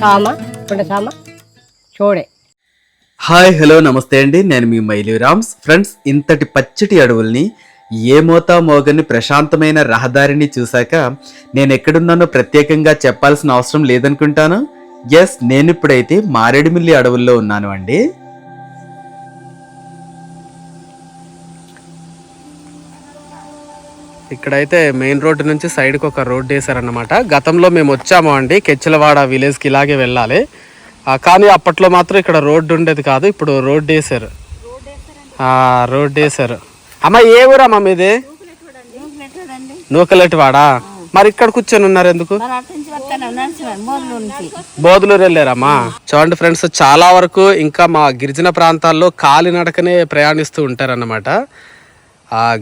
సామ కొండ సామ చూడే. హాయ్ హలో నమస్తే అండి. నేను మీ మైలి రామ్స్ ఫ్రెండ్స్ ఇంతటి పచ్చటి అడవుల్ని ఏ మోతా మోగని ప్రశాంతమైన రహదారిని చూశాక నేను ఎక్కడున్నానో ప్రత్యేకంగా చెప్పాల్సిన అవసరం లేదనుకుంటాను. ఎస్ నేను ఇప్పుడైతే మారేడుమిల్లి అడవుల్లో ఉన్నాను అండి. ఇక్కడైతే మెయిన్ రోడ్డు నుంచి సైడ్కి ఒక రోడ్డు వేసారనమాట గతంలో మేము వచ్చాము అండి. కెచ్చిలవాడ విలేజ్కి ఇలాగే వెళ్ళాలి. కానీ అప్పట్లో మాత్రం ఇక్కడ రోడ్డు ఉండేది కాదు. ఇప్పుడు రోడ్డు వేశారు. రోడ్డు వేశారు. అమ్మ ఏ ఊరమ్మా మీది? నూకలెటివాడా? మరి ఇక్కడ కూర్చొని ఉన్నారు ఎందుకు? బోధులూరు వెళ్ళారమ్మా. చూడండి ఫ్రెండ్స్ చాలా వరకు ఇంకా మా గిరిజన ప్రాంతాల్లో కాలినడకనే ప్రయాణిస్తూ ఉంటారన్నమాట.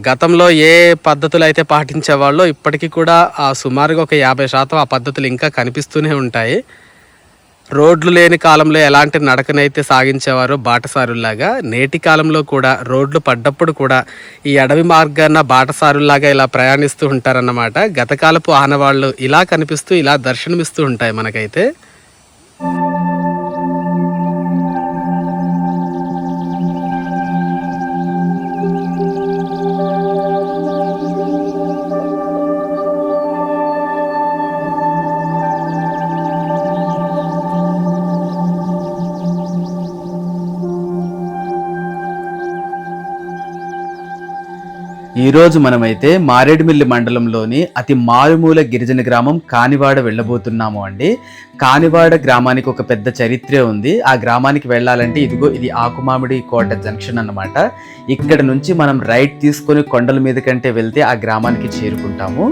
గతంలో ఏ పద్ధతులు అయితే పాటించేవాళ్ళో ఇప్పటికీ కూడా ఆ సుమారుగా ఒక యాభై శాతం ఆ పద్ధతులు ఇంకా కనిపిస్తూనే ఉంటాయి. రోడ్లు లేని కాలంలో ఎలాంటి నడకనైతే సాగించేవారో బాటసారుల్లాగా నేటి కాలంలో కూడా రోడ్లు పడ్డప్పుడు కూడా ఈ అడవి మార్గాన బాటసారుల్లాగా ఇలా ప్రయాణిస్తూ ఉంటారన్నమాట. గతకాలపు ఆనవాళ్ళు ఇలా కనిపిస్తూ ఇలా దర్శనమిస్తూ ఉంటాయి మనకైతే. ఈరోజు మనమైతే మారేడుమిల్లి మండలంలోని అతి మారుమూల గిరిజన గ్రామం కానివాడ వెళ్ళబోతున్నాము అండి. కానివాడ గ్రామానికి ఒక పెద్ద చరిత్రే ఉంది. ఆ గ్రామానికి వెళ్ళాలంటే ఇదిగో ఇది ఆకుమామిడి కోట జంక్షన్ అన్నమాట. ఇక్కడ నుంచి మనం రైట్ తీసుకొని కొండల మీద కంటే వెళ్తే ఆ గ్రామానికి చేరుకుంటాము.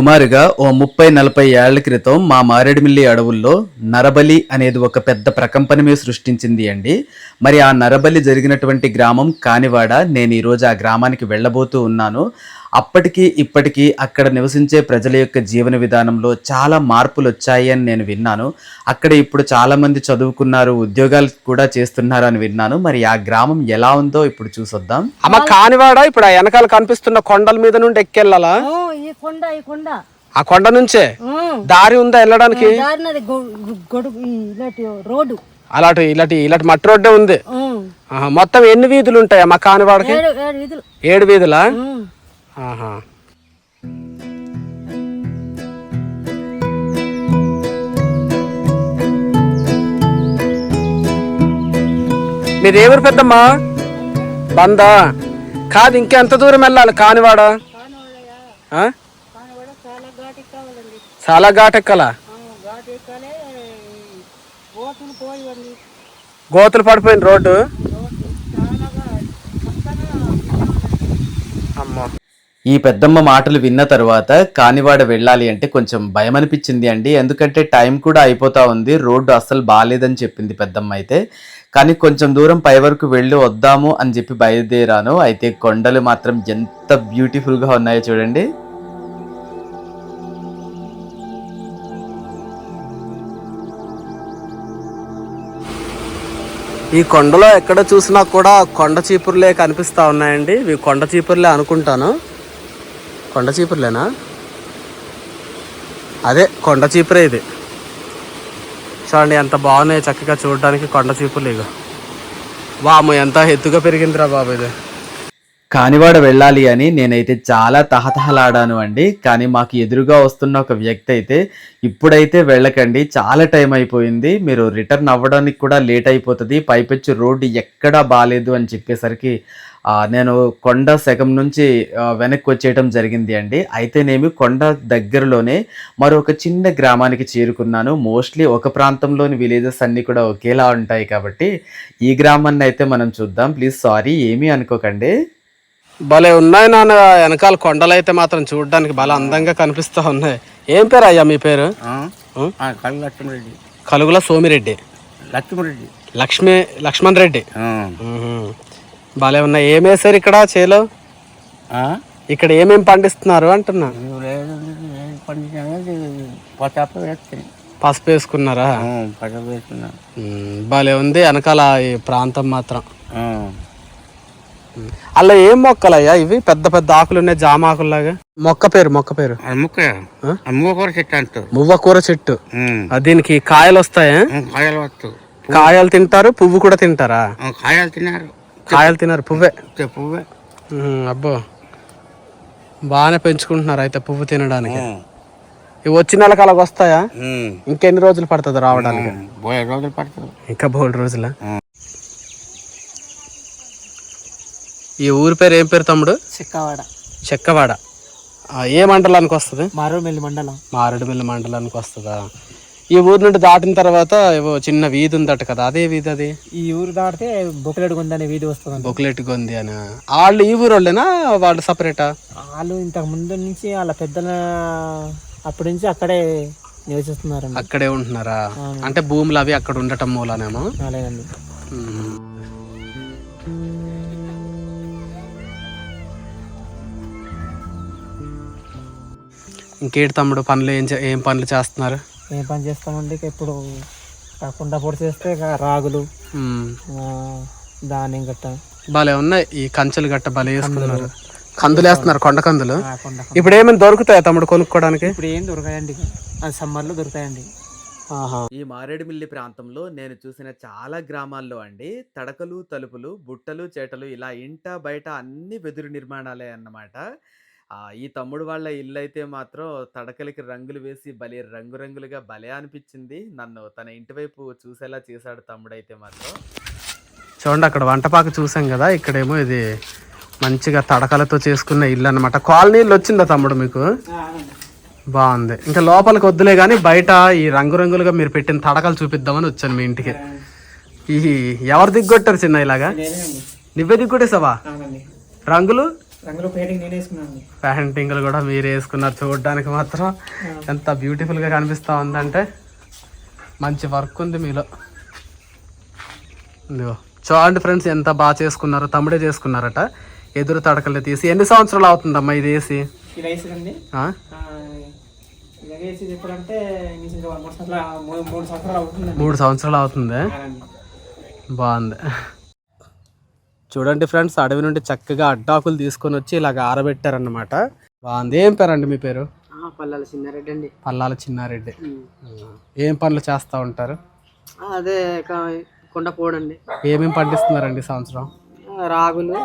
సుమారుగా ఓ ముప్పై నలభై ఏళ్ళ క్రితం మా మారేడుమిల్లి అడవుల్లో నరబలి అనేది ఒక పెద్ద ప్రకంపనమే సృష్టించింది అండి. మరి ఆ నరబలి జరిగినటువంటి గ్రామం కానివాడ. నేను ఈరోజు ఆ గ్రామానికి వెళ్ళబోతూ ఉన్నాను. అప్పటికి ఇప్పటికీ అక్కడ నివసించే ప్రజల యొక్క జీవన విధానంలో చాలా మార్పులు వచ్చాయి అని నేను విన్నాను. అక్కడ ఇప్పుడు చాలా మంది చదువుకున్నారు ఉద్యోగాలు కూడా చేస్తున్నారు అని విన్నాను. మరి ఆ గ్రామం ఎలా ఉందో ఇప్పుడు చూసొద్దాం. అమ్మ కానివాడ? ఇప్పుడు ఆ వెనకాల కనిపిస్తున్న కొండల మీద నుండి ఎక్కెళ్ళాలా? ఓ, ఈ కొండ ఈ కొండ. ఆ కొండ నుంచే? దారి ఉందా వెళ్ళడానికి? రోడ్డు. అలాంటి ఇలాంటి ఇలాంటి మట్టి రోడ్డే ఉంది. మొత్తం ఎన్ని వీధులు ఉంటాయి మా కానివాడకి? ఏడు ఏడు వీధులు. ఏడు వీధులా? ఓ, ఆహా. మీది పెద్దమ్మా? బందా? కాదు ఇంకెంత దూరం వెళ్ళాలి. కానివాడ? చాలా ఘాటెక్కలా? గోతులు పడిపోయిన రోడ్డు? అమ్మా. ఈ పెద్దమ్మ మాటలు విన్న తర్వాత కానివాడ వెళ్ళాలి అంటే కొంచెం భయం అనిపించింది అండి. ఎందుకంటే టైం కూడా అయిపోతా ఉంది. రోడ్డు అస్సలు బాగాలేదని చెప్పింది పెద్దమ్మ అయితే. కానీ కొంచెం దూరం పై వరకు వెళ్ళి వద్దాము అని చెప్పి బయలుదేరాను. అయితే కొండలు మాత్రం ఎంత బ్యూటిఫుల్గా ఉన్నాయో చూడండి. ఈ కొండలో ఎక్కడ చూసినా కూడా కొండ చీపుర్లే కనిపిస్తా ఉన్నాయండి. ఇవి కొండ చీపుర్లే అనుకుంటాను. కొండ చీపురులేనా? అదే కొండ చీపురే ఇది. చూడండి ఎంత బాగున్నాయి చక్కగా చూడడానికి కొండ చీపుర్లు ఇక వాము ఎంత ఎత్తుగా పెరిగిందిరా బాబు ఇది. కానివాడ వెళ్ళాలి అని నేనైతే చాలా తహతహలాడాను అండి. కానీ మాకు ఎదురుగా వస్తున్న ఒక వ్యక్తి అయితే ఇప్పుడైతే వెళ్ళకండి. చాలా టైం అయిపోయింది. మీరు రిటర్న్ అవ్వడానికి కూడా లేట్ అయిపోతుంది. పైపెచ్చు రోడ్డు ఎక్కడా బాగాలేదు అని చెప్పేసరికి నేను కొండ సగం నుంచి వెనక్కి వచ్చేయటం జరిగింది అండి. అయితేనేమి కొండ దగ్గరలోనే మరొక చిన్న గ్రామానికి చేరుకున్నాను. మోస్ట్లీ ఒక ప్రాంతంలోని విలేజెస్ అన్నీ కూడా ఒకేలా ఉంటాయి కాబట్టి ఈ గ్రామాన్ని అయితే మనం చూద్దాం. ప్లీజ్ సారీ ఏమీ అనుకోకండి. భలే ఉన్నాయి నాన్న. వెనకాల కొండలు అయితే మాత్రం చూడడానికి భలే అందంగా కనిపిస్తూ ఉన్నాయి. ఏం పేరు అయ్యా మీ పేరు? ఉం? కళ్ళు లక్ష్మరెడ్డి కలుగుల సోమిరెడ్డి. లక్ష్మరెడ్డి లక్ష్మి లక్ష్మణ్ రెడ్డి. భలే ఉన్నాయి. ఏం వేసారు ఇక్కడ చేలో? ఇక్కడ ఏమేం పండిస్తున్నారు అంటున్నా. పసుపు వేసుకున్నారా? వేసుకున్నా. భలే ఉంది. వెనకాల ఈ ప్రాంతం మాత్రం. అలా ఏం మొక్కలయ్యా ఇవి? పెద్ద పెద్ద ఆకులు ఉన్నాయి జామ ఆకుల్లాగా మొక్క పేరు. మొక్క. పేరు కూడా చెట్టు అంటారు. మువ్వ కూర చెట్టు. దీనికి కాయలు వస్తాయా? కాయలు కాయలు తింటారు పువ్వు కూడా తింటారా? కాయలు తిన్నారు. కాయలు తినారు పువ్వే. పువ్వే. అబ్బో. బాగానే పెంచుకుంటున్నారు అయితే పువ్వు తినడానికి. ఇవి వచ్చి నెలకు అలాగ వస్తాయా ఇంకెన్ని రోజులు పడుతుంది రావడానికి? రోజులు పడుతుంది ఇంకా బోల్డ్ రోజుల? ఈ ఊరి పేరు ఏం పేరు తమ్ముడు? చిక్కవాడ. చెక్కవాడ. ఆ, ఏ మండలానికి వస్తుంది? మారోమెల్లి మండలం. మారేడుమిల్లి మండలానికి వస్తుందా? ఈ ఊరు నుండి దాటిన తర్వాత ఏవో చిన్న వీధి ఉందట కదా అదే వీధి అది? ఈ ఊరు దాటితే బొక్కలేడు కొందని వీధి వస్తుంది బొక్లెట్ గొంది అని? వాళ్ళు ఈ ఊరు వాళ్ళేనా వాళ్ళు సపరేటా? వాళ్ళు ఇంతకు ముందు నుంచి వాళ్ళ పెద్దల అప్పటి నుంచి అక్కడే నివసిస్తున్నారండి. అక్కడే ఉంటున్నారా? అంటే భూములు అవి అక్కడ ఉండటం మూలనేమో? అలాగండి మ్మ్. ఇంకేటి తమ్ముడు పనులు ఏం ఏం పనులు చేస్తున్నారు? ఏం పని చేస్తామండి? ఇప్పుడు కాకుండా పొడి చేస్తే రాగులు ధాన్యం గట్ట. భలే ఉన్నాయి. ఈ కంచెలు గట్ట భలే వేసుకున్నారు. కందులు వేస్తున్నారు కొండ కందులు. ఇప్పుడు ఏమైనా దొరుకుతాయి తమ్ముడు కొనుక్కోవడానికి ఇప్పుడు ఏం దొరకాయండి సమ్మర్లో దొరుకుతాయండి. ఆహా. ఈ మారేడుమిల్లి ప్రాంతంలో నేను చూసిన చాలా గ్రామాల్లో అండి తడకలు తలుపులు బుట్టలు చేటలు ఇలా ఇంట బయట అన్ని వెదురు నిర్మాణాలే అన్నమాట. ఆ, ఈ తమ్ముడు వాళ్ళ ఇల్లు అయితే మాత్రం తడకలకి రంగులు వేసి భలే రంగురంగులుగా భలే అనిపించింది నన్ను తన ఇంటి వైపు చూసేలా చేశాడు తమ్ముడు అయితే మాత్రం. చూడండి అక్కడ వంటపాక చూసాం కదా ఇక్కడేమో ఇది మంచిగా తడకలతో చేసుకున్న ఇల్లు అన్నమాట కాలనీలు వచ్చిందా తమ్ముడు మీకు? బాగుంది. ఇంకా లోపలికి వద్దులే కానీ బయట ఈ రంగురంగులుగా మీరు పెట్టిన తడకలు చూపిద్దామని వచ్చాను మీ ఇంటికి. ఈ ఎవరు దిగ్గొట్టారు చిన్న ఇలాగా? నువ్వే దిగ్గొట్టేసావా? రంగులు? రంగులో పెయింటింగ్ నేను వేసుకున్నాను. ప్యాంటింగ్లు కూడా మీరు వేసుకున్నారు చూడడానికి మాత్రం. ఎంత బ్యూటిఫుల్గా కనిపిస్తూ ఉందంటే మంచి వర్క్ ఉంది మీలో. చూడండి ఫ్రెండ్స్ ఎంత బాగా చేసుకున్నారో తమ్ముడే చేసుకున్నారట. ఎదురు తడకలు తీసి ఎన్ని సంవత్సరాలు అవుతుందమ్మా ఇది వేసి? ఇది వేసిందండి. మూడు సంవత్సరాలు అవుతుంది? బాగుంది. చూడండి ఫ్రెండ్స్ అడవి నుండి చక్కగా అడ్డాకులు తీసుకొని వచ్చి ఇలాగ ఆరబెట్టారన్నమాట. బాగుంది ఏం పేరండి మీ పేరు? పల్లెల చిన్నారెడ్డి అండి. పల్లాల చిన్నారెడ్డి. ఏం పనులు చేస్తూ ఉంటారు? అదే కొండ పోడండి. ఏమేమి పండిస్తున్నారండి సంవత్సరం? రాగులు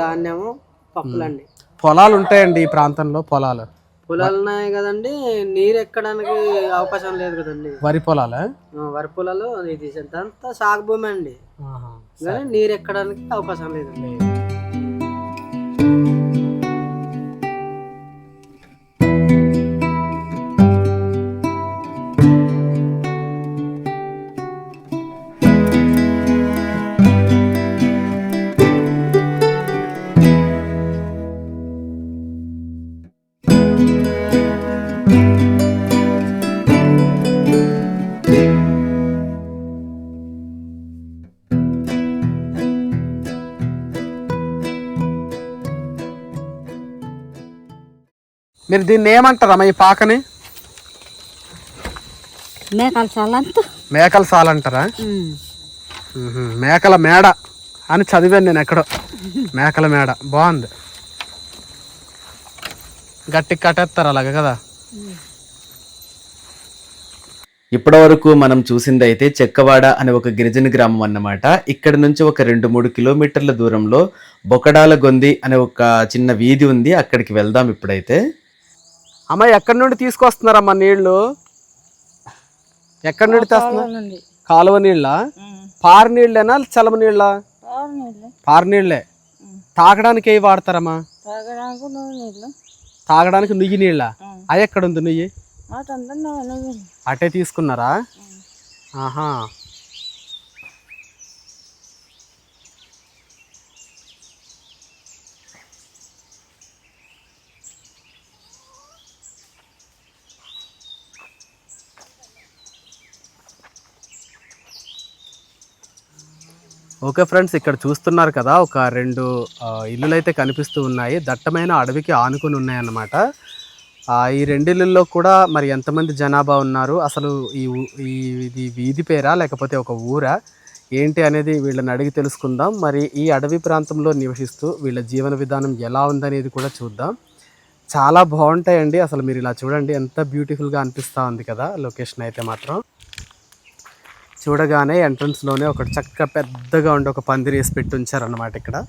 ధాన్యము పప్పులండి. పొలాలు ఉంటాయండి ఈ ప్రాంతంలో పొలాలు? పొలాలు ఉన్నాయి కదండి నీరు ఎక్కడానికి అవకాశం లేదు కదండి. వరి పొలాలే? వరి పొలాలు ఇది అంతా సాగు భూమి అండి. కానీ నీరు ఎక్కడానికి అవకాశం లేదండి. మీరు దీన్ని ఏమంటారమ్మా ఈ పాకని? మేకలు చాలంతా మేకల సాల్ అంటారా మ్మ్హ. మేకల మేడ అని చదివాను నేను ఎక్కడో. మేకల మేడ. బాగుంది. గట్టి కట్టేస్తారు అలాగే కదా? ఇప్పటి వరకు మనం చూసింది అయితే చెక్కవాడ అనే ఒక గిరిజన గ్రామం అన్నమాట. ఇక్కడ నుంచి ఒక రెండు మూడు కిలోమీటర్ల దూరంలో బొకడాల గొంది అనే ఒక చిన్న వీధి ఉంది. అక్కడికి వెళ్దాం ఇప్పుడైతే. అమ్మ ఎక్కడి నుండి తీసుకొస్తున్నారమ్మా నీళ్ళు? ఎక్కడి నుండి తెస్తున్నారు కాలువ నీళ్ళ? పారు నీళ్ళేనా చలమ నీళ్ళ? పారు నీళ్ళే. తాగడానికి ఏ వాడతారమ్మా? తాగడానికి నువ్వు నీళ్ళు. తాగడానికి నుయ్యి నీళ్ళ? అది ఎక్కడ ఉంది నుయ్యి అటే తీసుకున్నారా? ఆహా. ఓకే ఫ్రెండ్స్ ఇక్కడ చూస్తున్నారు కదా ఒక రెండు ఇల్లులు అయితే కనిపిస్తూ ఉన్నాయి. దట్టమైన అడవికి ఆనుకుని ఉన్నాయన్నమాట. ఈ రెండు ఇళ్ళల్లో కూడా మరి ఎంతమంది జనాభా ఉన్నారు? అసలు ఈ ఈ ఇది వీధి పేరా లేకపోతే ఒక ఊరా? ఏంటి అనేది వీళ్ళని అడిగి తెలుసుకుందాం. మరి ఈ అడవి ప్రాంతంలో నివసిస్తూ వీళ్ళ జీవన విధానం ఎలా ఉందనేది కూడా చూద్దాం. చాలా బాగుంటాయండి. అసలు మీరు ఇలా చూడండి ఎంత బ్యూటిఫుల్గా అనిపిస్తూ ఉంది కదా లొకేషన్ అయితే మాత్రం. చూడగానే ఎంట్రన్స్లోనే ఒక చక్క పెద్దగా ఉండే ఒక పందిరి వేసి పెట్టి ఉంచారన్నమాట ఇక్కడ.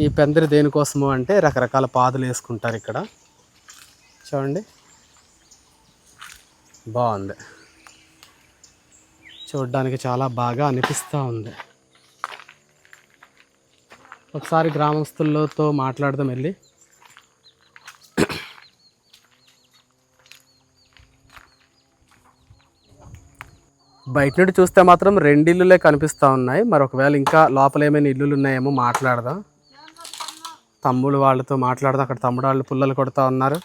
ఈ పందిరి దేనికోసము అంటే రకరకాల పాదులు వేసుకుంటారు ఇక్కడ. చూడండి. బాగుంది. చూడడానికి చాలా బాగా అనిపిస్తూ ఉంది. ఒకసారి గ్రామస్తులతో మాట్లాడదాం వెళ్ళి. బయట నుండి చూస్తే మాత్రం రెండు ఇల్లులే కనిపిస్తూ ఉన్నాయి. మరి ఒకవేళ ఇంకా లోపల ఏమైనా ఇల్లులు ఉన్నాయేమో మాట్లాడదాం. తమ్ముడు వాళ్ళతో మాట్లాడదాం. అక్కడ తమ్ముడు వాళ్ళు పుల్లలు కొడతా ఉన్నారు.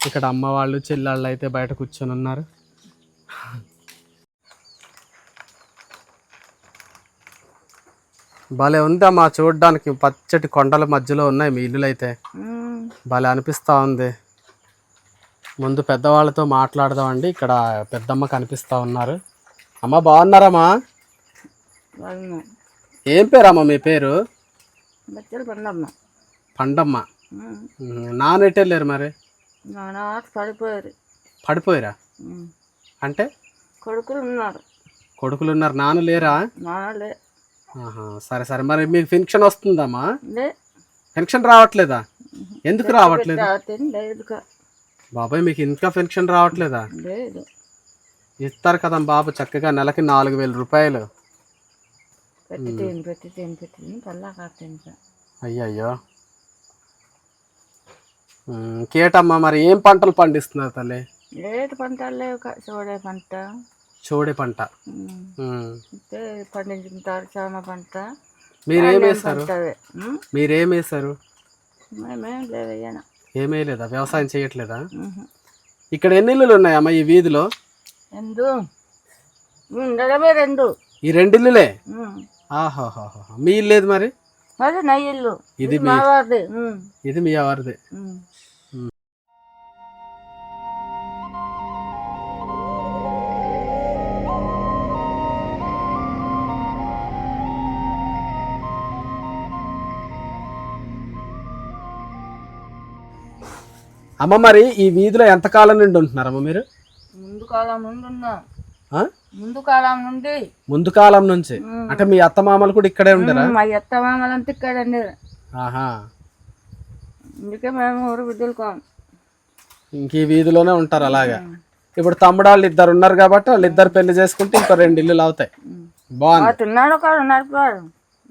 ఇక్కడ అమ్మ వాళ్ళు చెల్లెళ్ళు అయితే బయట కూర్చొని ఉన్నారు. భలే ఉందమ్మా చూడడానికి. పచ్చటి కొండల మధ్యలో ఉన్నాయి మీ ఇల్లులు అయితే భలే అనిపిస్తూ ఉంది. ముందు పెద్దవాళ్ళతో మాట్లాడదామండి. ఇక్కడ పెద్దమ్మ కనిపిస్తూ ఉన్నారు. అమ్మ బాగున్నారమ్మా? ఏం పేరమ్మా మీ పేరు? పండమ్మ. పండమ్మ. వెళ్ళారు మరి? పడిపోయారు. పడిపోయారా. అంటే? కొడుకులు ఉన్నారు. కొడుకులు ఉన్నారు. నాన్న లేరా? సరే సరే. మరి మీకు పెన్షన్ వస్తుందమ్మా? పెన్షన్ రావట్లేదా? ఎందుకు రావట్లేదు? బాబాయ్ మీకు ఇంకా పెన్షన్ రావట్లేదా? లేదు. ఇస్తారు కదా బాబు చక్కగా నెలకి నాలుగు వేల రూపాయలు. పల్లా అయ్యయ్యో. ఉమ్, ఇంకేటమ్మా మరి ఏం పంటలు పండిస్తున్నారు తల్లి? పంటలు లేవు చూడే పంట. చూడే పంట. పండించుకుంటారు చామ పంట. మీరేం. మీరేం వేశారు మేమేం లేదు వ్యవసాయం చేయట్లేదా? ఇక్కడ ఎన్ని ఇల్లులు ఉన్నాయమ్మా ఈ వీధిలో? ఉండడమే రెండు. ఈ రెండు ఇల్లులే. ఆహాహాహా. మీ ఇల్లు ఏది మరి? అది నా ఇల్లు. ఇది మా వారిది. ఇది మీ ఎవరిది ఉమ్. అమ్మ మరి ఈ వీధిలో ఎంతకాలం నుండి ఉంటున్నారమ్మ మీరు? ముందు కాలం నుండి ఉన్నా? ముందు కాలం నుండి. ముందు కాలం నుంచి? అంటే మీ అత్తమామలు కూడా ఇక్కడే ఉండరా? మా ఎత్త మామలంతా ఇక్కడండి ఆహా. అందుకే మేము ఊరు ఇంక ఈ వీధిలోనే ఉంటారు అలాగా. ఇప్పుడు తమ్ముడు వాళ్ళు ఇద్దరు ఉన్నారు కాబట్టి వాళ్ళు ఇద్దరు పెళ్ళి చేసుకుంటే ఇంకో రెండు ఇల్లులు అవుతాయి. బాగుంది. ఉన్నాడు కాడు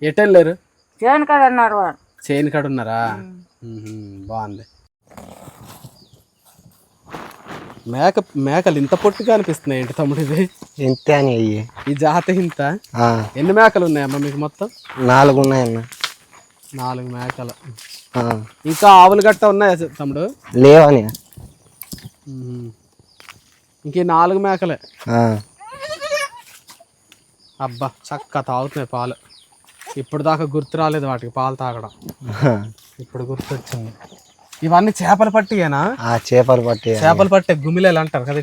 ఎటు వెళ్ళారు చేయను కాదు అన్నారు వాడు చేను కాడ ఉన్నారా. బాగుంది. మేక మేకలు ఇంత పొట్టుగా అనిపిస్తున్నాయి ఏంటి తమ్ముడు ఇది? ఇంతే అని అయ్యి. ఈ జాత ఇంత? ఎన్ని మేకలు ఉన్నాయమ్మా మీకు మొత్తం? నాలుగు ఉన్నాయన్న నాలుగు మేకలు. ఇంకా ఆవులు గట్ట ఉన్నాయా తమ్ముడు? లేవని. ఇంక నాలుగు మేకలే. అబ్బా చక్క తాగుతున్నాయి పాలు. ఇప్పుడు దాకా గుర్తు రాలేదు వాటికి పాలు తాగడం. ఇప్పుడు గుర్తొచ్చింది. ఇవన్నీ చేపలు పట్టియేనా? ఆ చేపలు పట్టి చేపలు పట్టే గుమిలేలు అంటారు కదా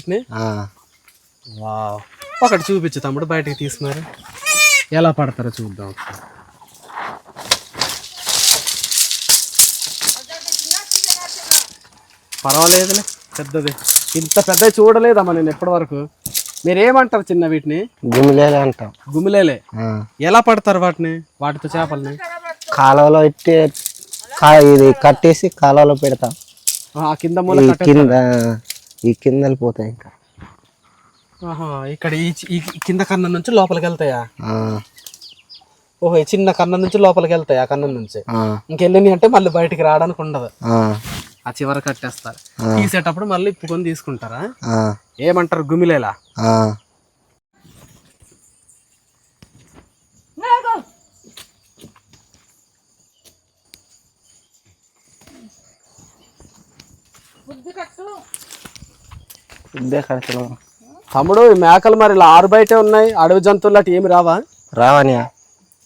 వావ్. ఒకటి చూపించు తమ్ముడు బయటకి తీసుకున్నారు. ఎలా పడతారో చూద్దాం. పర్వాలేదులే పెద్దది. ఇంత పెద్దది చూడలేదమ్మా నేను ఎప్పటి వరకు మీరేమంటారు చిన్న వీటిని? గుమిలేలు అంటాం. గుమిలేలే ఎలా పడతారు వాటిని? వాటితో చేపల్ని? కాలువలో పెట్టి కా ఇది కట్టేసి కాలువలో పెడతాం. ఆ కింద ఈ కింద ఈ కిందలు పోతాయి ఇంకా. ఆహా, ఇక్కడ ఈ కింద కన్నం నుంచి లోపలికి వెళ్తాయా? ఆ, ఓహో చిన్న కన్నం నుంచి లోపలికి వెళ్తాయి ఆ కన్నం నుంచి? ఆ, ఇంకెళ్ళి అంటే మళ్ళీ బయటికి రావడానికి ఉండదు. ఆ, చివర కట్టేస్తారు. తీసేటప్పుడు మళ్ళీ ఇప్పుకొని తీసుకుంటారా? ఏమంటారు గుమిలేలా? తమ్ముడు ఈ మేకలు మరి ఇలా ఆరు బయటే ఉన్నాయి. అడవి జంతువులు అటు ఏమి రావా? రావని.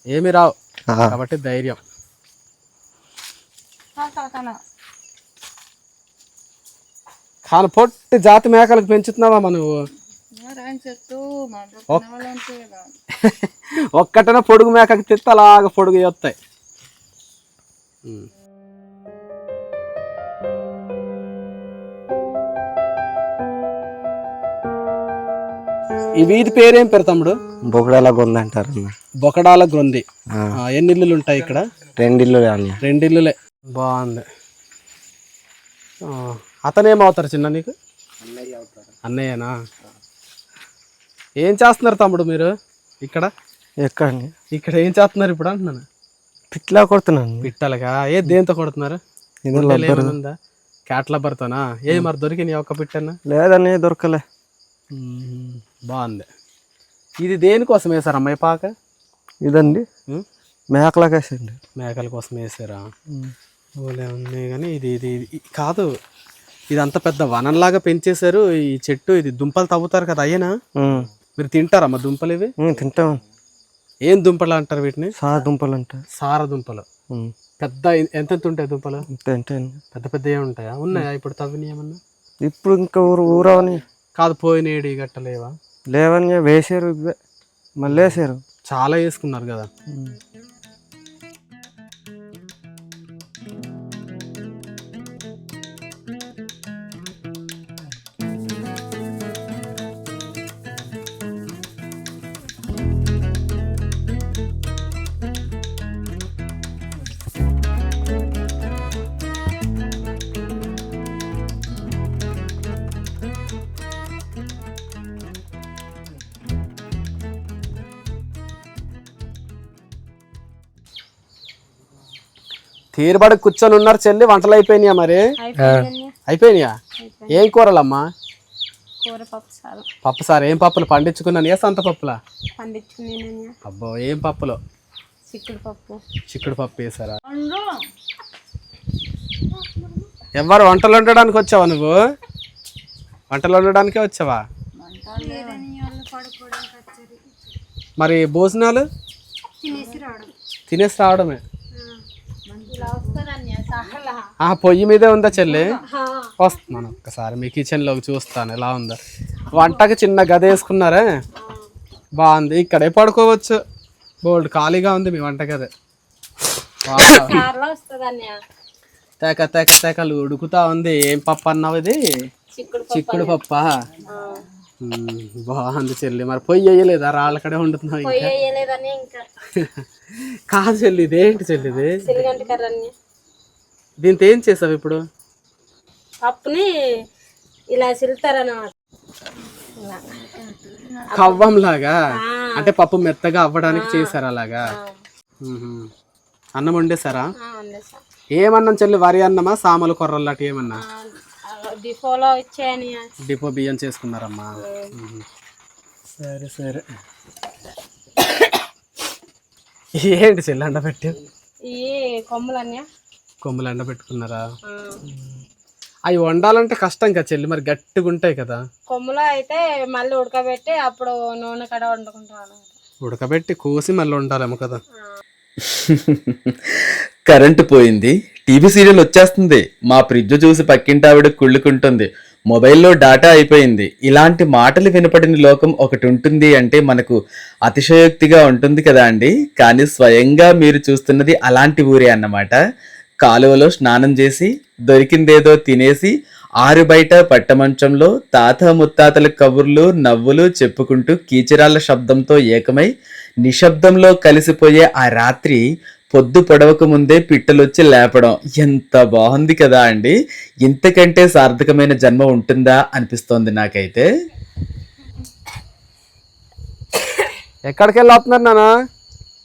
ఏమి రావు. కాబట్టి ధైర్యం. కాను పొట్టి జాతి మేకలకు పెంచుతున్నావా నువ్వు? ఒక్కటన పొడుగు మేకకి తెత్తే అలాగ పొడుగు వస్తాయి ఈ వీధి పేరేం పేరు తమ్ముడు? బొగడాల గొంద అంటారు బొకడాల ఆ, ఎన్ని ఇల్లులు ఉంటాయి ఇక్కడ? రెండిల్లు అన్న. రెండు ఇల్లులే. బాగుంది. ఆ, అతనేమవుతారు చిన్న నీకు? అన్నయ్యనా? ఏం చేస్తున్నారు తమ్ముడు మీరు ఇక్కడ? ఎక్కడండి ఇక్కడ ఏం చేస్తున్నారు ఇప్పుడు అంటున్నాను. పిట్లా కొడుతున్నాను. పిట్టలుగా? ఏ దేంతో కొడుతున్నారు? క్యాట్ల బర్తోనా ఏ మరి దొరికినాయి ఒక్క పిట్టన్నా? లేదని దొరకలే. బాగుంది. ఇది దేనికోసం వేసారు అమ్మాయి పాక? ఇదండి. ఉం? మేకలకేసండి మేకల కోసం వేసారా? ఓలే ఉన్నాయి కానీ ఇది ఇది కాదు. ఇది అంత పెద్ద వనంలాగా పెంచేశారు. ఈ చెట్టు ఇది దుంపలు తవ్వుతారు కదా అయ్యేనా? మీరు తింటారమ్మా దుంపలు ఇవి? తింటాం. ఏం దుంపలు అంటారు వీటిని? సా దుంపలు అంట. సార దుంపలు. పెద్ద ఎంత ఉంటాయి దుంపలు? పెద్ద పెద్ద ఉంటాయా? ఉన్నాయా? ఇప్పుడు తవ్విని ఏమన్నా? ఇప్పుడు ఇంకా ఊరు ఊరవని కాదు పోయినేడి గట్టలేవా లేవని వేసారు మళ్ళీ వేసారు. చాలా వేసుకున్నారు కదా. తీరుబడి కూర్చొని ఉన్నారు చెల్లి వంటలు అయిపోయినాయా మరి? అయిపోయినాయా. ఏం కూరలమ్మా? కూర పప్పు సార్. ఏం పప్పులు? పండించుకున్నాను. ఏ సంత పప్పులా? అబ్బో ఏం పప్పులు? చిక్కుడు పప్పు. చిక్కుడు పప్పు వేసారా? ఎవరు వంటలు వండడానికి వచ్చావా నువ్వు? వంటలు వండడానికే వచ్చావా? మరి భోజనాలు? తినేసి రావడమే. ఆ పొయ్యి మీదే ఉందా చెల్లి? వస్తున్నాను ఒక్కసారి మీ కిచెన్లోకి చూస్తాను ఎలా ఉందో. వంటకి చిన్న గది వేసుకున్నారే? బాగుంది ఇక్కడే పడుకోవచ్చు. బోల్డ్ ఖాళీగా ఉంది మీ వంట గది తెక తెక తెకలు ఉడుకుతా ఉంది. ఏం పప్పు అన్నావు ఇది? చిక్కుడు పప్ప బాగుంది చెల్లి. మరి పొయ్యి వేయలేదా? రాళ్ళ కడే వండుతున్నావు ఇంకా? కాదు చెల్లి ఇదేంటి చెల్లి దీంతో ఏం చేసావు ఇప్పుడు? పప్పుని ఇలా సిలుతారన్నమాట. కవ్వం లాగా అంటే పప్పు మెత్తగా అవ్వడానికి చేశారు అలాగా. అన్నం వండేసారా ఏమన్నం చెల్లి? వరి అన్నమా? సామలు కొర్రలు లాంటి ఏమన్నా? డిపోలో ఇచ్చాయని డిపో బియ్యం చేసుకున్నారమ్మా. మ్మ్. సరే సరే. ఏంటి చెల్లి ఎండ పెట్టి? ఈ కొమ్ములన్నీ కొమ్ములు ఎండ పెట్టుకున్నారా? అవి వండాలంటే కష్టం కదా చెల్లి మరి గట్టిగా ఉంటాయి కదా. కొమ్ములో అయితే మళ్ళీ ఉడకబెట్టి అప్పుడు నూనె కడ వండుకుంటాను ఉడకబెట్టి కోసి మళ్ళీ వండాలేమో కదా. కరెంటు పోయింది. టీవీ సీరియల్ వచ్చేస్తుంది. మా ఫ్రిడ్జ్ చూసి పక్కింటావిడ కుళ్ళుకుంటుంది. మొబైల్లో డాటా అయిపోయింది. ఇలాంటి మాటలు వినపడిన లోకం ఒకటి ఉంటుంది అంటే మనకు అతిశయోక్తిగా ఉంటుంది కదా అండి. కానీ స్వయంగా మీరు చూస్తున్నది అలాంటి ఊరే అన్నమాట. కాలువలో స్నానం చేసి దొరికిందేదో తినేసి ఆరు బయట పట్టమంచంలో తాత ముత్తాతల కబుర్లు నవ్వులు చెప్పుకుంటూ కీచరాల శబ్దంతో ఏకమై నిశ్శబ్దంలో కలిసిపోయే ఆ రాత్రి పొద్దు పొడవక ముందే పిట్టలొచ్చి లేపడం. ఎంత బాగుంది కదా అండి. ఇంతకంటే సార్థకమైన జన్మ ఉంటుందా అనిపిస్తోంది నాకైతే. ఎక్కడికి వెళ్ళి వస్తున్నారు నాన్న?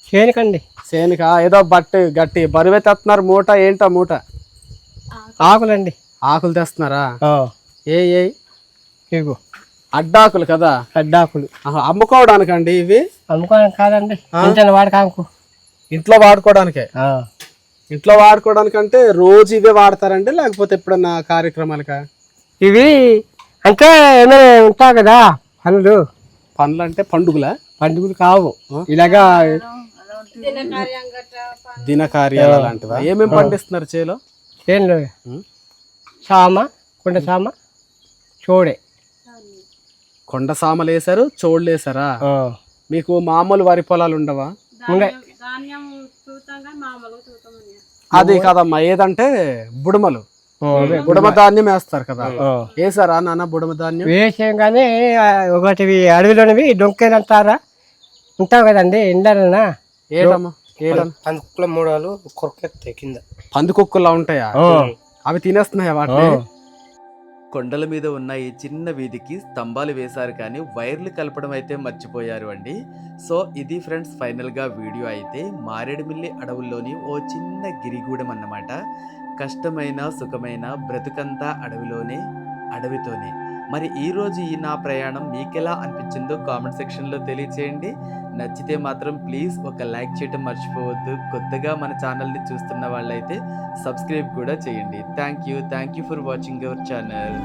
చేయకండి సేనుకా ఏదో బట్టి గట్టి బరువే తెస్తున్నారు. మూట ఏంటో మూట? ఆకులండి. ఆకులు తెస్తున్నారా? ఏ ఏ? ఇగో అడ్డాకులు కదా? అడ్డాకులు. అమ్ముకోవడానికండి ఇవి? అమ్ముకోవడం కాదండి. ఇంట్లో వాడకాకు ఇంట్లో వాడుకోవడానికే. ఇంట్లో వాడుకోవడానికంటే రోజు ఇవే వాడతారండి లేకపోతే ఎప్పుడన్నా కార్యక్రమాలకా? ఇవి అంటే ఏమైనా ఉంటాయి కదా పనులు? పండ్లు అంటే పండుగల? పండుగలు కావు. ఇలాగా దినకార్యాలు లాంటివా? ఏమేమి పండిస్తున్నారు చేలో? చేనులో ఉం? సామ కొండ సామ చూడే. కొండ సామలు వేసారు చోళ్ళు వేసారా. మీకు మామూలు వరి పొలాలు ఉండవా? ధాన్యం అది కాదమ్మా ఏదంటే బుడమలు. బుడమ ధాన్యం వేస్తారు కదా. వేసారా నాన్న బుడమ ధాన్యం? వేసాం కానీ ఒకటి అడవిలోనివి డొంకేలు అంటారా ఉంటావు కదండి ఎండలనా పందుకుల మూడాలు కొరకెత్తాయి కింద. పందికొక్కులా ఉంటాయా? అవి తినేస్తున్నాయా వాటిని? కొండల మీద ఉన్న ఈ చిన్న వీధికి స్తంభాలు వేశారు కానీ వైర్లు కలపడం అయితే మర్చిపోయారు అండి. సో ఇది ఫ్రెండ్స్ ఫైనల్గా వీడియో అయితే మారేడుమిల్లి అడవుల్లోని ఓ చిన్న గిరిగూడెం అన్నమాట. కష్టమైన సుఖమైన బ్రతుకంతా అడవిలోనే అడవితోనే. మరి ఈరోజు ఈ నా ప్రయాణం మీకెలా అనిపించిందో కామెంట్ సెక్షన్లో తెలియచేయండి. నచ్చితే మాత్రం ప్లీజ్ ఒక లైక్ చేయడం మర్చిపోవద్దు. కొత్తగా మన ఛానల్ని చూస్తున్న వాళ్ళైతే సబ్స్క్రైబ్ కూడా చేయండి. Thank you. Thank you for watching our channel.